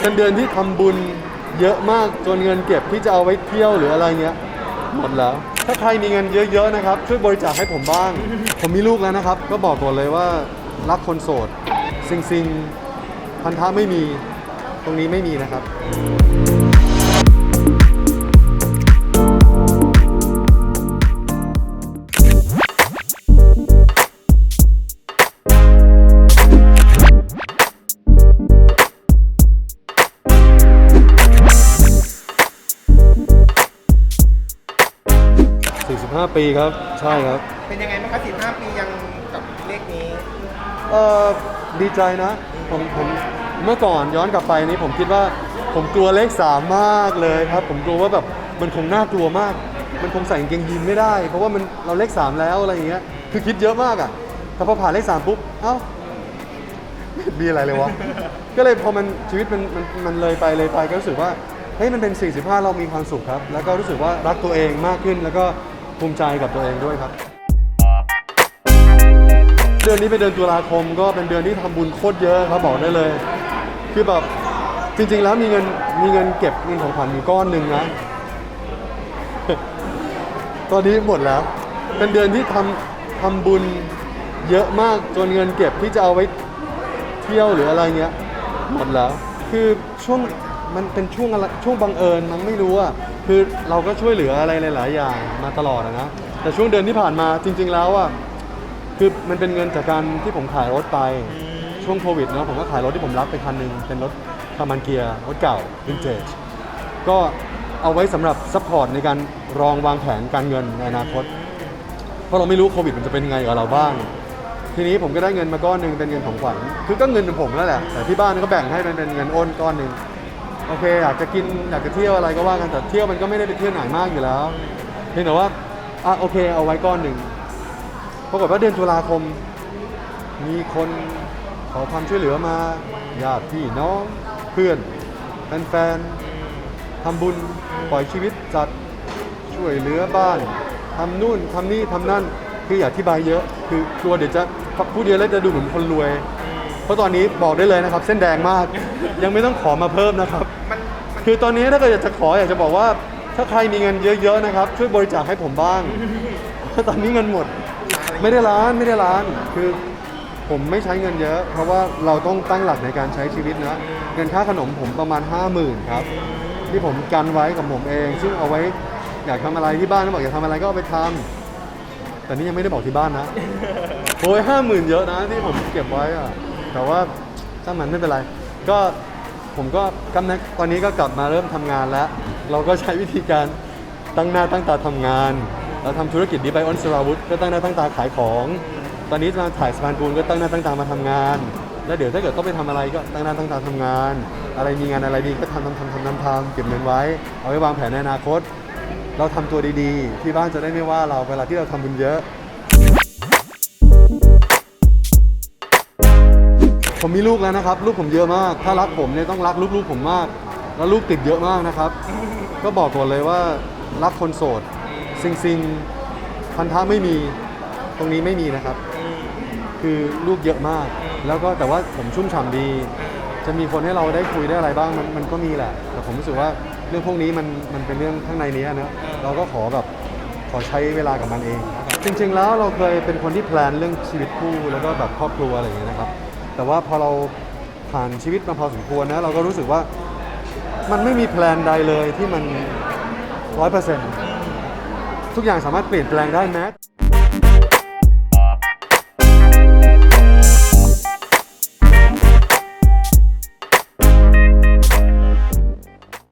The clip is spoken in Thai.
เป็นเดือนที่ทำบุญเยอะมากจนเงินเก็บที่จะเอาไว้เที่ยวหรืออะไรเงี้ยหมดแล้ว ถ้าใครมีเงินเยอะๆนะครับช่วยบริจาคให้ผมบ้าง ผมมีลูกแล้วนะครับ ก็บอกก่อนเลยว่ารักคนโสดซิงซิงพันธะไม่มีตรงนี้ไม่มีนะครับ 45ปีครับ ใช่ครับ เป็นยังไงบ้างคะ15 ปียังกับเลขนี้ เออดีใจนะ ผมผมเมื่อก่อนย้อนกลับไปนี่ผมคิดว่าผมกลัวเลขสามมากเลยครับ ผมกลัวว่าแบบมันคงน่ากลัวมาก มันคงใส่กางเกงยีนไม่ได้ เพราะว่ามันเราเลขสามแล้วอะไรอย่างเงี้ยคือคิดเยอะมากอะ่ะแต่พอผ่านเลขสามปุ๊บเอ้าไม่เห็นมีอะไรเลยวะ ก็เลยพอมันชีวิตมันมันมันเลยไปเลยไปก็รู้สึกว่าเฮ้ยมันเป็น 45 เรามีความสุขครับ แล้วก็รู้สึกว่ารักตัวเองมากขึ้นแล้วก็ ภูมิใจกับตัวเองด้วยครับ เดือนนี้เป็นเดือนตุลาคมก็เป็นเดือนที่ทำบุญโคตรเยอะครับบอกได้เลย คือแบบจริงๆแล้วมีเงินมีเงินเก็บเงินของขวัญอยู่ก้อนหนึ่งนะ ตอนนี้หมดแล้ว เป็นเดือนที่ทำทำบุญเยอะมากจนเงินเก็บที่จะเอาไว้เที่ยวหรืออะไรเงี้ยหมดแล้ว คือช่วง มันเป็นช่วงอะไรช่วงบังเอิญมันไม่รู้อะคือเราก็ช่วยเหลืออะไรหลาย ๆ อย่างมาตลอดอะนะแต่ช่วงเดือนที่ผ่านมาจริง ๆ แล้วอะคือมันเป็นเงินจากการที่ผมขายรถไปช่วงโควิดเนาะผมก็ขายรถที่ผมรับไปคันหนึ่งเป็นรถคามันเกียร์รถเก่าวินเทจก็เอาไว้สำหรับซัพพอร์ตในการรองวางแผนการเงินในอนาคต เพราะเราไม่รู้โควิดมันจะเป็นยังไงกับเราบ้าง ทีนี้ผมก็ได้เงินมาก้อนหนึ่งเป็นเงินของขวัญคือก็เงินของผมนั่นแหละแต่ที่บ้านก็แบ่งให้เป็นเป็นเงินอ้นก้อนหนึ่ง โอเคอยากจะกินอยากจะเที่ยวอะไรก็ว่ากันแต่เที่ยวมันก็ไม่ได้ไปเที่ยวไหนมากอยู่แล้วเพียงแต่ว่าอะโอเคเอาไว้ก้อนหนึ่งปรากฏว่าเดือนตุลาคม มีคนขอความช่วยเหลือมาญาติพี่น้องเพื่อนแฟนๆทำบุญปล่อยชีวิตจัดช่วยเหลือบ้านทำนู่นทำนี่ทำนั่นคืออย่าอธิบายเยอะ คือกลัวเดี๋ยวจะพูดเยอะแล้วจะดูเหมือนคนรวย เพราะตอนนี้บอกได้เลยนะครับ เส้นแดงมาก ยังไม่ต้องขอมาเพิ่มนะครับ มันมันคือตอนนี้ถ้าเกิดอยากจะขออยากจะบอกว่า ถ้าใครมีเงินเยอะๆนะครับ ช่วยบริจาคให้ผมบ้างเพราะตอนนี้เงินหมด ไม่ได้ร้านไม่ได้ร้าน คือผมไม่ใช้เงินเยอะ เพราะว่าเราต้องตั้งหลักในการใช้ชีวิตนะ เงินค่าขนมผมประมาณ 5 0,000ครับที่ผมกันไว้กับผมเอง ซึ่งเอาไว้อยากทำอะไรที่บ้านก็บอกอยากทำอะไรก็เอาไปทำแต่นี่ยังไม่ได้บอกที่บ้านนะโอ้ยห้าหมื่นเยอะนะที่ผมเก็บไว้อะแต่ว่าช่างมันไม่เป็นไร ก็ผมก็กำลังตอนนี้ก็กลับมาเริ่มทำงานแล้ว เราก็ใช้วิธีการตั้งหน้าตั้งตาทำงาน เราทำธุรกิจดีไปออนสราวุธก็ตั้งหน้าตั้งตาขายของ ตอนนี้มาถ่ายสะพานปูนก็ตั้งหน้าตั้งตามาทำงาน แล้วเดี๋ยวถ้าเกิดต้องไปทำอะไรก็ตั้งหน้าตั้งตาทำงาน อะไรมีงานอะไรดีก็ทำทำทำทำทำทำเก็บเงินไว้ เอาไว้วางแผนในอนาคต เราทำตัวดีๆ ที่บ้านจะได้ไม่ว่าเราเวลาที่เราทำบุญเยอะ ผมมีลูกแล้วนะครับ ลูกผมเยอะมาก ถ้ารักผมเนี่ยต้องรักลูกๆผมมาก แล้วลูกติดเยอะมากนะครับ ก็บอกก่อนเลยว่ารักคนโสดซิงซิงพันธะไม่มีตรงนี้ไม่มีนะครับ คือลูกเยอะมาก แล้วก็แต่ว่าผมชุ่มฉ่ำดี จะมีคนให้เราได้คุยได้อะไรบ้างมันมันก็มีแหละ แต่ผมรู้สึกว่าเรื่องพวกนี้มันมันเป็นเรื่องข้างในนี้นะเราก็ขอแบบขอใช้เวลากับมันเอง จริง ๆ แล้วเราเคยเป็นคนที่แพลนเรื่องชีวิตคู่แล้วก็แบบครอบครัวอะไรอย่างเงี้ยนะครับ แต่ว่าพอเราผ่านชีวิตมาพอสมควรนะเราก็รู้สึกว่ามันไม่มีแพลนใดเลยที่มันร้อยเปอร์เซ็นต์ทุกอย่างสามารถเปลี่ยนแปลงได้แม้